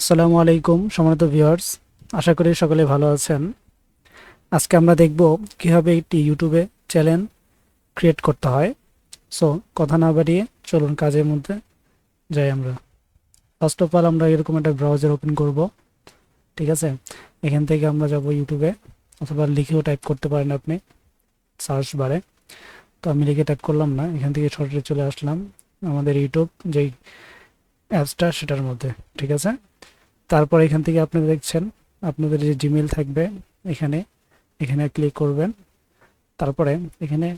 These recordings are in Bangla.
আসসালামু আলাইকুম, সম্মানিত ভিউয়ার্স। আশা করি সকলে ভালো আছেন। আজকে আমরা দেখব কীভাবে একটি ইউটিউবে চ্যানেল ক্রিয়েট করতে হয়। সো, কথা না বাড়িয়ে চলুন কাজের মধ্যে যাই আমরা। ফার্স্ট অফ অল আমরা এরকম একটা ব্রাউজার ওপেন করব। ঠিক আছে? এখান থেকে আমরা যাব ইউটিউবে, অথবা লিখেও টাইপ করতে পারেন আপনি সার্চ বারে তো আমি লিখে টাইপ করলাম না, এখান থেকে সরাসরি চলে আসলাম আমাদের ইউটিউব, যেই অ্যাপসটা সেটার মধ্যে, ঠিক আছে? তারপর এখান থেকে আপনারা দেখছেন, আপনাদের যে জিমেল থাকবে এখানে এখানে ক্লিক করবেন। তারপরে এখানে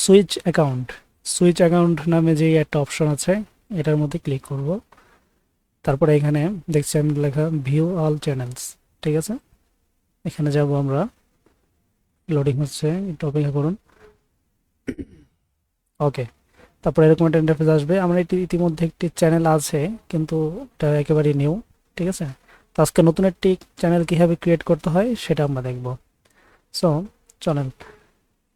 সুইচ অ্যাকাউন্ট সুইচ অ্যাকাউন্ট নামে যে একটা অপশন আছে, এটার মধ্যে ক্লিক করব। তারপরে এখানে দেখছেন লেখা ভিউ অল চ্যানেলস ঠিক আছে? এখানে যাব আমরা লোডিং হচ্ছে, একটু অপেক্ষা করুন। ওকে তারপরে এরকম একটা ইন্টারফেস আসবে। আমরা এটি ইতিমধ্যে একটি চ্যানেল আছে, কিন্তু এটা একেবারেই নিউ ঠিক আছে? তো আজকে নতুন একটি চ্যানেল কীভাবে ক্রিয়েট করতে হয়, সেটা আমরা দেখব। সো চলেন।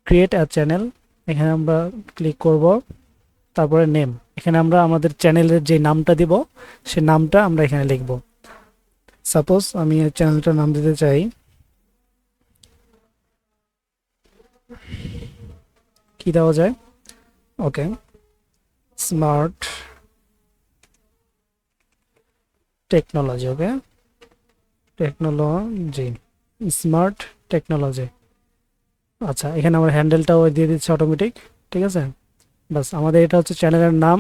ক্রিয়েট অ্যাড চ্যানেল এখানে আমরা ক্লিক করব। তারপরে নেম এখানে আমরা আমাদের চ্যানেলের যে নামটা দিব, সে নামটা আমরা এখানে লিখব। সাপোজ আমি এই চ্যানেলটার নাম দিতে চাই। কি দেওয়া যায়? Okay smart technology okay technology smart technology আচ্ছা এখানে আমার হ্যান্ডেলটাও দিয়ে দিচ্ছে অটোমেটিক ঠিক আছে? বাস, আমাদের এটা হচ্ছে চ্যানেলের নাম,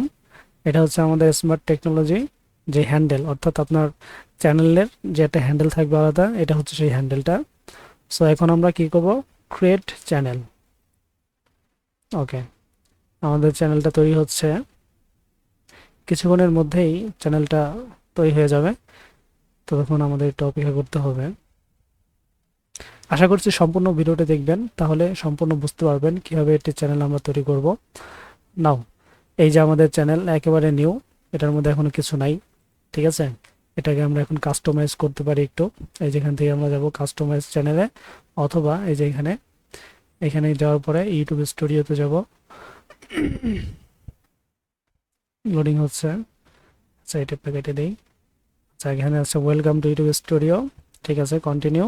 এটা হচ্ছে আমাদের স্মার্ট টেকনোলজি যে হ্যান্ডেল অর্থাৎ আপনার চ্যানেলের যে একটা হ্যান্ডেল থাকবে আলাদা, এটা হচ্ছে সেই হ্যান্ডেলটা সো এখন আমরা কি করব? ক্রিয়েট চ্যানেল ওকে আমাদের চ্যানেলটা তৈরি হচ্ছে কিছুক্ষণের মধ্যেই চ্যানেলটা তৈরি হয়ে যাবে। ততক্ষণ আমাদের একটু অপেক্ষা করতে হবে। আশা করছি সম্পূর্ণ ভিডিওটা দেখবেন, তাহলে সম্পূর্ণ বুঝতে পারবেন কীভাবে একটি চ্যানেল আমরা তৈরি করব। নাও, এই যে আমাদের চ্যানেল একেবারে নিউ, এটার মধ্যে এখনও কিছু নাই, ঠিক আছে? এটাকে আমরা এখন কাস্টমাইজ করতে পারি একটু। এই যেখান থেকে আমরা যাব কাস্টমাইজ চ্যানেলে অথবা এই যে এখানে এখানে যাওয়ার পরে ইউটিউব স্টুডিওতে যাব। লোডিং হচ্ছে। আচ্ছা এটা প্যাকেটে দিই। আচ্ছা এখানে আছে ওয়েলকাম টু ইউটিউব স্টুডিও ঠিক আছে কন্টিনিউ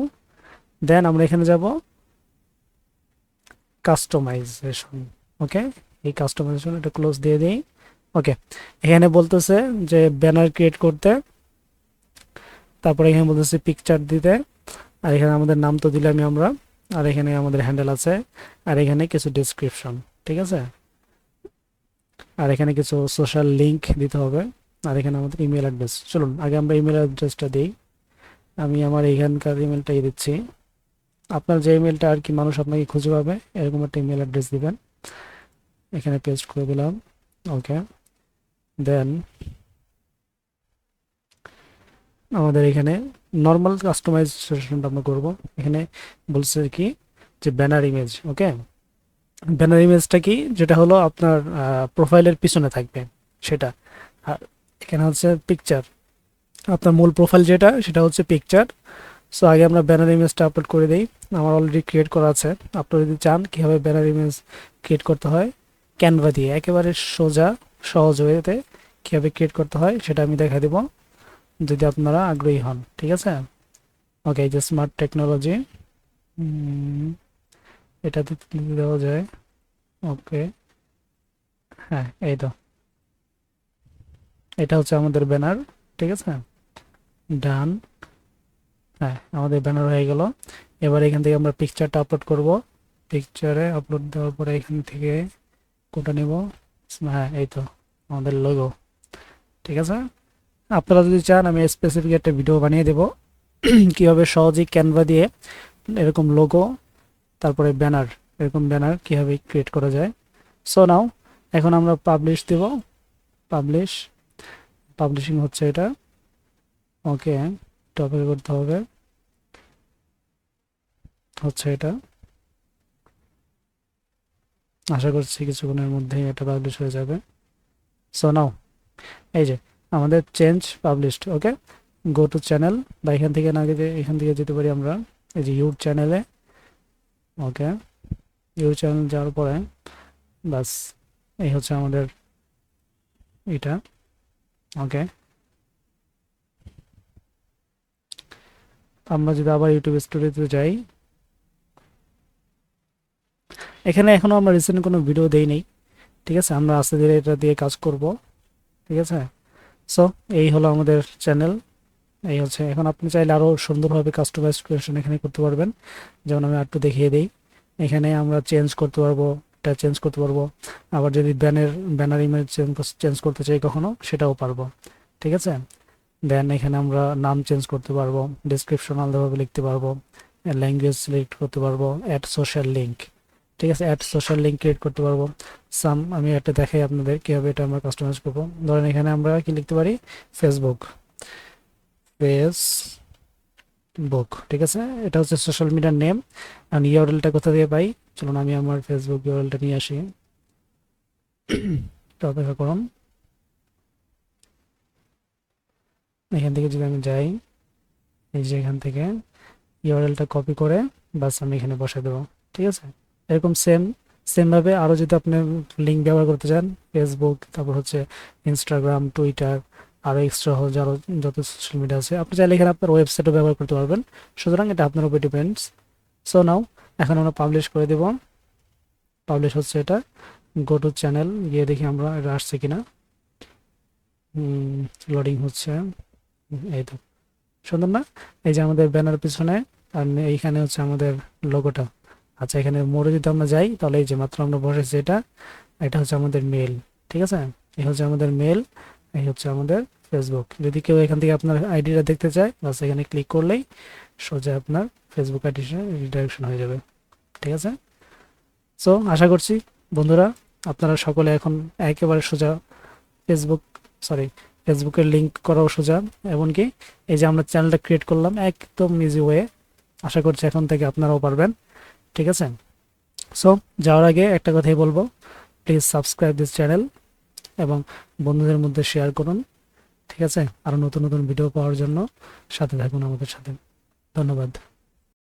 দেন আমরা এখানে যাব। কাস্টমাইজেশন ওকে এই কাস্টমাইজেশন এটা ক্লোজ দিয়ে দিই। ওকে এখানে বলতেছে যে ব্যানার ক্রিয়েট করতে। তারপরে এখানে বলতেছে পিকচার দিতে। আর এখানে আমাদের নাম তো দিলামই আমরা। আর এখানে আমাদের হ্যান্ডেল আছে। আর এখানে কিছু ডিসক্রিপশন ঠিক আছে? আর এখানে কিছু সোশ্যাল লিঙ্ক দিতে হবে। আর এখানে আমাদের ইমেল অ্যাড্রেস চলুন, আগে আমরা ইমেল অ্যাড্রেসটা দিই। আমি আমার এইখানকার ইমেলটাই দিচ্ছি। আপনার যে ইমেলটা আর কি মানুষ আপনাকে খুঁজে পাবে, এরকম একটা ইমেল অ্যাড্রেস দিবেন। এখানে পেস্ট করে দিলাম। ওকে দেন আমাদের এখানে নর্মাল কাস্টমাইজেশনটা আমরা করব। এখানে বলছে কি? যে ব্যানার ইমেজ ওকে ব্যানার ইমেজটা কি? যেটা হলো আপনার প্রোফাইলের পিছনে থাকবে সেটা। আর এখানে হচ্ছে পিকচার আপনার মূল প্রোফাইল যেটা, সেটা হচ্ছে পিকচার সো আগে আমরা ব্যানার ইমেজটা আপলোড করে দিই। আমার অলরেডি ক্রিয়েট করা আছে। আপনারা যদি চান কীভাবে ব্যানার ইমেজ ক্রিয়েট করতে হয় ক্যানভা দিয়ে। একেবারে সোজা, সহজ ওয়েতে কীভাবে ক্রিয়েট করতে হয়, সেটা আমি দেখা দেব। যদি আপনারা আগ্রহী হন, ঠিক আছে? ওকে যে স্মার্ট টেকনোলজি এটাতে দেওয়া যায়। ওকে। হ্যাঁ এই তো। এটা হচ্ছে আমাদের ব্যানার, ঠিক আছে? ডান। হ্যাঁ আমাদের ব্যানার হয়ে গেল। এবার এখান থেকে আমরা পিকচারটা আপলোড করব। পিকচারে আপলোড দেওয়ার পরে এখান থেকে কোটা নেব? হ্যাঁ এই তো, আমাদের লোগো ঠিক আছে? আপনারা যদি চান, আমি স্পেসিফিক একটা ভিডিও বানিয়ে দেব। কীভাবে সহজেই ক্যানভা দিয়ে এরকম লোগো তারপরে ব্যানার, এরকম ব্যানার কীভাবে ক্রিয়েট করা যায়। সো নাও এখন আমরা পাবলিশ দেব। পাবলিশ পাবলিশিং হচ্ছে এটা। ওকে টপে করতে হবে। হচ্ছে এটা। আশা করছি কিছুক্ষণের মধ্যেই এটা পাবলিশ হয়ে যাবে। সো নাও এই যে, আমাদের change published okay go to channel বা এখান থেকে না গিয়ে এখান থেকে যেতে পারি আমরা। এই যে ইউর চ্যানেলে ওকে ইউর চ্যানেল যাওয়ার পরে বাস এই হচ্ছে আমাদের এটা, ওকে। আমরা যদি আবার ইউটিউব স্টুডিওতে যাই, এখানে এখনও আমরা রিসেন্ট কোনো ভিডিও দেই নেই, ঠিক আছে? আমরা আস্তে ধীরে এটা দিয়ে কাজ করব, ঠিক আছে? সো এই হলো আমাদের চ্যানেল এই হচ্ছে, এখন আপনি চাইলে আরও সুন্দরভাবে কাস্টমাইজ ক্রিয়েশন এখানে করতে পারবেন। যেমন আমি একটু দেখিয়ে দিই। এখানে আমরা চেঞ্জ করতে পারব, এটা চেঞ্জ করতে পারব। আবার যদি ব্যানের ব্যানার ইমেজ চেঞ্জ করতে চাই কখনো, সেটাও পারব। ঠিক আছে? দেন এখানে আমরা নাম চেঞ্জ করতে পারব ডিসক্রিপশন আলাদাভাবে লিখতে পারব ল্যাঙ্গুয়েজ সিলেক্ট করতে পারব অ্যাড সোশ্যাল লিঙ্ক ঠিক আছে? অ্যাড সোশ্যাল লিঙ্ক ক্রিয়েট করতে পারব। সাম আমি একটা দেখাই আপনাদের, কীভাবে এটা আমরা কাস্টমাইজ করব। ধরেন এখানে আমরা কি লিখতে পারি? ফেসবুক ফেসবুক ঠিক আছে? এটা হচ্ছে সোশ্যাল মিডিয়ার নেম আর ইউআরএলটা কোথা দিয়ে পাই? চলুন আমি আমার ফেসবুক ইউআরএলটা নিয়ে আসি। একটু অপেক্ষা করুন। এখান থেকে যদি আমি যাই, এই যে এখান থেকে ইউআরএলটা কপি করে বাস আমি এখানে বসে দেবো। ঠিক আছে? এরকম সেম সেমভাবে আরও যদি আপনি লিঙ্ক ব্যবহার করতে চান ফেসবুক তারপর হচ্ছে ইনস্টাগ্রাম টুইটার আরও এক্সট্রা যারও যত সোশ্যাল মিডিয়া আছে, আপনি চাইলে এখানে আপনার ওয়েবসাইটও ব্যবহার করতে পারবেন। সুতরাং এটা আপনার উপর ডিপেন্ডস সো নাও এখন আমরা পাবলিশ করে দেব। পাবলিশ হচ্ছে এটা। গো টু চ্যানেল গিয়ে দেখি আমরা এটা আসছে কিনা। লোডিং হচ্ছে। এই তো। সুন্দর না? এই যে আমাদের ব্যানার পিছনে, আর এইখানে হচ্ছে আমাদের লোগোটা আচ্ছা এখানে মোড়ে যদি আমরা যাই, তাহলে এই যে মাত্র আমরা বসেছি এটা। এটা হচ্ছে আমাদের মেল ঠিক আছে? এই হচ্ছে আমাদের মেল এই হচ্ছে আমাদের ফেসবুক যদি কেউ এখান থেকে আপনার আইডিটা দেখতে চায়, বাস এখানে ক্লিক করলেই সোজা আপনার ফেসবুক আইডি রিডাইরেকশন হয়ে যাবে। ঠিক আছে? সো আশা করছি বন্ধুরা, আপনারা সকলে এখন একেবারে সোজা ফেসবুক সরি ফেসবুকের লিঙ্ক করাও সোজা। এমনকি এই যে আমরা চ্যানেলটা ক্রিয়েট করলাম একদম ইজি ওয়ে আশা করছি এখন থেকে আপনারাও পারবেন। ঠিক আছে? সো যাওয়ার আগে একটা কথাই বলব প্লিজ সাবস্ক্রাইব দিস চ্যানেল এবং বন্ধুদের মধ্যে শেয়ার করুন। ঠিক আছে? আরও নতুন নতুন ভিডিও পাওয়ার জন্য সাথে থাকুন আমাদের সাথে। ধন্যবাদ।